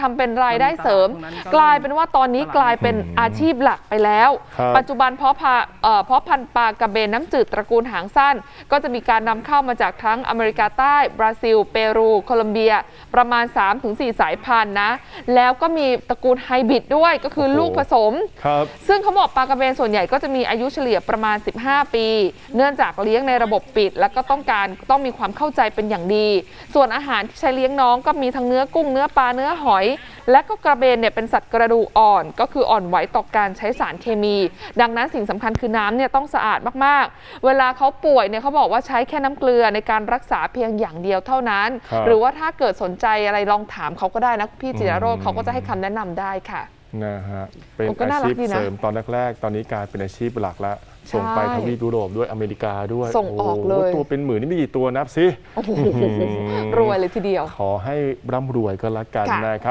ทำเป็นรายได้เสริม กลายเป็นว่าตอนนี้กลายเป็นอาชีพหลักไปแล้ว ครับปัจจุบันเพาะพาเอ่อเพาะพันธุ์ปลากระเบนน้ำจืดตระกูลหางสั้น ก็จะมีการนำเข้ามาจากทั้งอเมริกาใต้ บราซิล เปรู โคลอมเบีย ประมาณ 3-4 สายพันธุ์นะ แล้วก็มีตระกูลไฮบริดด้วยก็คือโอ้โห ลูกผสม ครับ ซึ่งเขาบอกปลากระเบนส่วนใหญ่ก็จะมีอายุเฉลี่ยประมาณ 15 ปี เนื่องจากเลี้ยงในระบบปิด แล้วก็ต้องการต้องมีความเข้าใจเป็นอย่างดี ส่วนอาหารที่ใช้เลี้ยงน้องก็มีทั้งเนื้อกุ้งเนื้อปลาเนื้อหอยและก็กระเบนเนี่ยเป็นสัตว์กระดูกอ่อน ก็คืออ่อนไหวต่อการใช้สารเคมี ดังนั้นสิ่งสำคัญคือน้ำเนี่ยต้องสะอาดมากๆ เวลาเขาป่วยเนี่ยเขาบอกว่าใช้แค่น้ำเกลือในการรักษาเพียงอย่างเดียวเท่านั้นครับหรือว่าถ้าเกิดสนใจอะไรลองถามเขาก็ได้นะพี่จิรโรจอืน์มเขาก็จะให้คำแนะนำได้ค่ะนะฮะเป็นโอ้ก็น่าอารักชีพดีนะเสริมตอนแรกๆ ตอนนี้กลายเป็นอาชีพหลักแล้วส่งไปใช่ทวีปยุโรปด้วยอเมริกาด้วยส่งออกเลยโตัวเป็นหมื่นนี่มีกี่ตัวนับสิโอ้โหอื้อหือรวยเลยทีเดียว ขอให้ร่ำรวยก็แล้วกันค่ะนะครับ